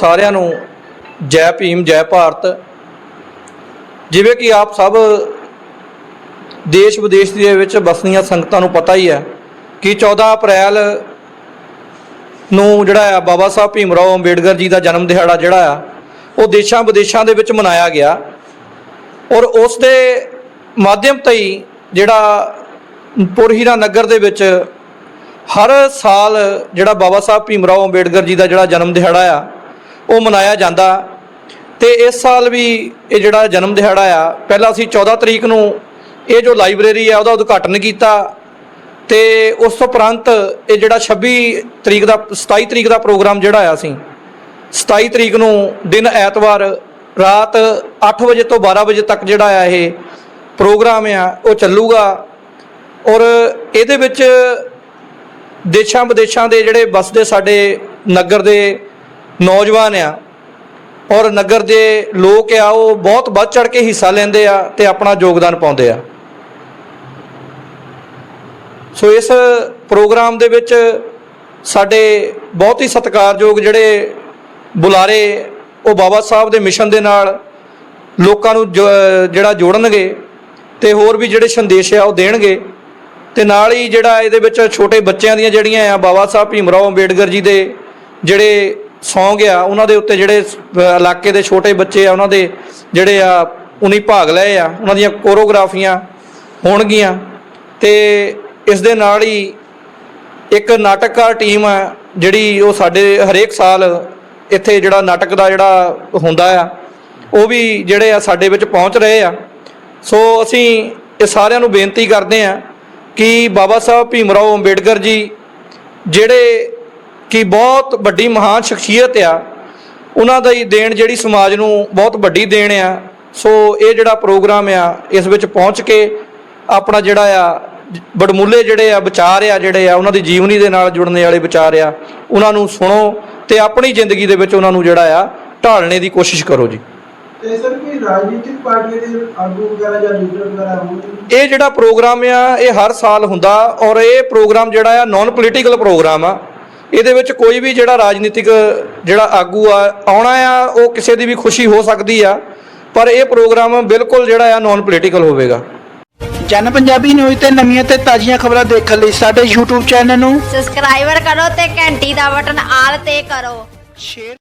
ਸਾਰਿਆਂ ਨੂੰ ਜੈ ਭੀਮ, ਜੈ ਭਾਰਤ। ਜਿਵੇਂ ਕਿ ਆਪ ਸਭ ਦੇਸ਼ ਵਿਦੇਸ਼ ਦੇ ਵਿੱਚ ਵਸਨੀਆਂ ਸੰਗਤਾਂ ਨੂੰ ਪਤਾ ਹੀ ਹੈ ਕਿ 14 ਅਪ੍ਰੈਲ ਨੂੰ ਜਿਹੜਾ ਆ ਬਾਬਾ ਸਾਹਿਬ ਭੀਮ ਰਾਓ ਅੰਬੇਡਕਰ ਜੀ ਦਾ ਜਨਮ ਦਿਹਾੜਾ ਜਿਹੜਾ ਆ, ਉਹ ਦੇਸ਼ਾਂ ਵਿਦੇਸ਼ਾਂ ਦੇ ਵਿੱਚ ਮਨਾਇਆ ਗਿਆ। ਔਰ ਉਸ ਦੇ ਮਾਧਿਅਮ 'ਤੇ ਹੀ ਜਿਹੜਾ ਪੁਰਹੀਰਾ ਨਗਰ ਦੇ ਵਿੱਚ ਹਰ ਸਾਲ ਜਿਹੜਾ ਬਾਬਾ ਸਾਹਿਬ ਭੀਮ ਰਾਓ ਅੰਬੇਡਕਰ ਜੀ ਦਾ ਜਿਹੜਾ ਜਨਮ ਦਿਹਾੜਾ ਆ ਉਹ ਮਨਾਇਆ ਜਾਂਦਾ। ਤੇ ਇਸ ਸਾਲ ਵੀ ਇਹ ਜਿਹੜਾ ਜਨਮ ਦਿਹਾੜਾ ਆ, ਪਹਿਲਾਂ ਅਸੀਂ 14 ਤਰੀਕ ਨੂੰ ਇਹ ਜੋ ਲਾਇਬ੍ਰੇਰੀ ਆ, ਉਹਦਾ ਉਦਘਾਟਨ ਕੀਤਾ। ਤੇ ਉਸ ਤੋਂ ਉਪਰੰਤ ਇਹ ਜਿਹੜਾ 26 ਤਰੀਕ ਦਾ 27 ਤਰੀਕ ਦਾ ਪ੍ਰੋਗਰਾਮ ਜਿਹੜਾ ਆ ਅਸੀਂ 27 ਤਰੀਕ ਨੂੰ ਦਿਨ ਐਤਵਾਰ ਰਾਤ 8 ਵਜੇ ਤੋਂ 12 ਵਜੇ ਤੱਕ ਜਿਹੜਾ ਆ ਇਹ ਪ੍ਰੋਗਰਾਮ ਆ, ਉਹ ਚੱਲੂਗਾ। ਔਰ ਇਹਦੇ ਵਿੱਚ ਦੇਸ਼ਾਂ ਵਿਦੇਸ਼ਾਂ ਦੇ ਜਿਹੜੇ ਵਸਦੇ ਸਾਡੇ ਨਗਰ ਦੇ ਨੌਜਵਾਨ ਆ। ਔਰ ਨਗਰ ਦੇ ਲੋਕ ਆ, ਉਹ ਬਹੁਤ ਵੱਧ ਚੜ ਕੇ ਹਿੱਸਾ ਲੈਂਦੇ ਆ ਤੇ ਆਪਣਾ ਯੋਗਦਾਨ ਪਾਉਂਦੇ ਆ। ਸੋ ਇਸ ਪ੍ਰੋਗਰਾਮ ਦੇ ਵਿੱਚ ਸਾਡੇ ਬਹੁਤ ਹੀ ਸਤਿਕਾਰਯੋਗ ਜਿਹੜੇ ਬੁਲਾਰੇ, ਉਹ ਬਾਬਾ ਸਾਹਿਬ ਦੇ ਮਿਸ਼ਨ ਦੇ ਨਾਲ ਲੋਕਾਂ ਨੂੰ ਜਿਹੜਾ ਜੋੜਨਗੇ ਤੇ ਹੋਰ ਵੀ ਜਿਹੜੇ ਸੰਦੇਸ਼ ਆ ਉਹ ਦੇਣਗੇ। ਤੇ ਨਾਲ ਹੀ ਜਿਹੜਾ ਇਹਦੇ ਵਿੱਚ ਛੋਟੇ ਬੱਚਿਆਂ ਦੀਆਂ ਜਿਹੜੀਆਂ ਆ, ਬਾਬਾ ਸਾਹਿਬ ਭੀਮ ਰਾਓ ਅੰਬੇਡਕਰ ਜੀ ਦੇ ਜਿਹੜੇ ਸੌਂਗ ਆ ਉਹਨਾਂ ਦੇ ਉੱਤੇ ਜਿਹੜੇ ਇਲਾਕੇ ਦੇ ਛੋਟੇ ਬੱਚੇ ਆ, ਉਹਨਾਂ ਦੇ ਜਿਹੜੇ ਆ, ਉਨੀ ਭਾਗ ਲਏ ਆ, ਉਹਨਾਂ ਦੀਆਂ ਕੋਰੀਓਗ੍ਰਾਫੀਆਂ ਹੋਣਗੀਆਂ ਤੇ ਇਸ ਦੇ ਨਾਲ ਹੀ ਇੱਕ ਨਾਟਕਕਾਰ ਟੀਮ ਆ, ਜਿਹੜੀ ਉਹ ਸਾਡੇ ਹਰੇਕ ਸਾਲ ਇੱਥੇ ਜਿਹੜਾ ਨਾਟਕ ਦਾ ਜਿਹੜਾ ਹੁੰਦਾ ਆ, ਉਹ ਵੀ ਜਿਹੜੇ ਆ ਸਾਡੇ ਵਿੱਚ ਪਹੁੰਚ ਰਹੇ ਆ। ਸੋ ਅਸੀਂ ਇਹ ਸਾਰਿਆਂ ਨੂੰ ਬੇਨਤੀ ਕਰਦੇ ਆ ਕਿ ਬਾਬਾ ਸਾਹਿਬ ਭੀਮ ਰਾਓ ਅੰਬੇਡਕਰ ਜੀ, ਜਿਹੜੇ ਕਿ ਬਹੁਤ ਵੱਡੀ ਮਹਾਨ ਸ਼ਖਸੀਅਤ ਆ। ਉਹਨਾਂ ਦਾ ਹੀ ਦੇਣ ਜਿਹੜੀ ਸਮਾਜ ਨੂੰ ਬਹੁਤ ਵੱਡੀ ਦੇਣ ਆ। ਸੋ ਇਹ ਜਿਹੜਾ ਪ੍ਰੋਗਰਾਮ ਆ ਇਸ ਵਿੱਚ ਪਹੁੰਚ ਕੇ ਆਪਣਾ ਜਿਹੜਾ ਆ ਬੜਮੁੱਲੇ ਜਿਹੜੇ ਆ ਵਿਚਾਰ ਆ ਜਿਹੜੇ ਆ ਉਹਨਾਂ ਦੀ ਜੀਵਨੀ ਦੇ ਨਾਲ ਜੁੜਨੇ ਵਾਲੇ ਵਿਚਾਰ ਆ ਉਹਨਾਂ ਨੂੰ ਸੁਣੋ ਤੇ ਆਪਣੀ ਜ਼ਿੰਦਗੀ ਦੇ ਵਿੱਚ ਉਹਨਾਂ ਨੂੰ ਜਿਹੜਾ ਆ ਢਾਲਣੇ ਦੀ ਕੋਸ਼ਿਸ਼ ਕਰੋ ਜੀ। ਤੇ ਸਰ ਕੋਈ ਰਾਜਨੀਤਿਕ ਪਾਰਟੀਆਂ ਦੇ ਆਗੂ ਵਗੈਰਾ ਜਾਂ ਲੀਡਰ ਵਗੈਰਾ ਹੋਣਗੇ ਇਹ ਜਿਹੜਾ ਪ੍ਰੋਗਰਾਮ ਆ ਇਹ ਹਰ ਸਾਲ ਹੁੰਦਾ ਔਰ ਇਹ ਪ੍ਰੋਗਰਾਮ ਜਿਹੜਾ ਆ ਨਾਨ ਪੋਲੀਟੀਕਲ ਪ੍ਰੋਗਰਾਮ ਆ। ਇਹਦੇ ਵਿੱਚ ਕੋਈ ਵੀ ਜਿਹੜਾ ਰਾਜਨੀਤਿਕ ਜਿਹੜਾ ਆਗੂ ਆ ਆਉਣਾ ਆ ਉਹ ਕਿਸੇ ਦੀ ਵੀ ਖੁਸ਼ੀ ਹੋ ਸਕਦੀ ਆ ਪਰ ਇਹ ਪ੍ਰੋਗਰਾਮ ਬਿਲਕੁਲ ਜਿਹੜਾ ਆ ਨਾਨ ਪੋਲੀਟੀਕਲ ਹੋਵੇਗਾ। ਜਨ ਪੰਜਾਬੀ ਨਿਊਜ਼ ਤੇ ਨਵੀਆਂ ਤੇ ਤਾਜ਼ੀਆਂ ਖਬਰਾਂ ਦੇਖਣ ਲਈ ਸਾਡੇ YouTube ਚੈਨਲ ਨੂੰ ਸਬਸਕ੍ਰਾਈਬਰ ਕਰੋ ਤੇ ਘੰਟੀ ਦਾ ਬਟਨ ਆਲ ਤੇ ਕਰੋ। ਸ਼ੇਅਰ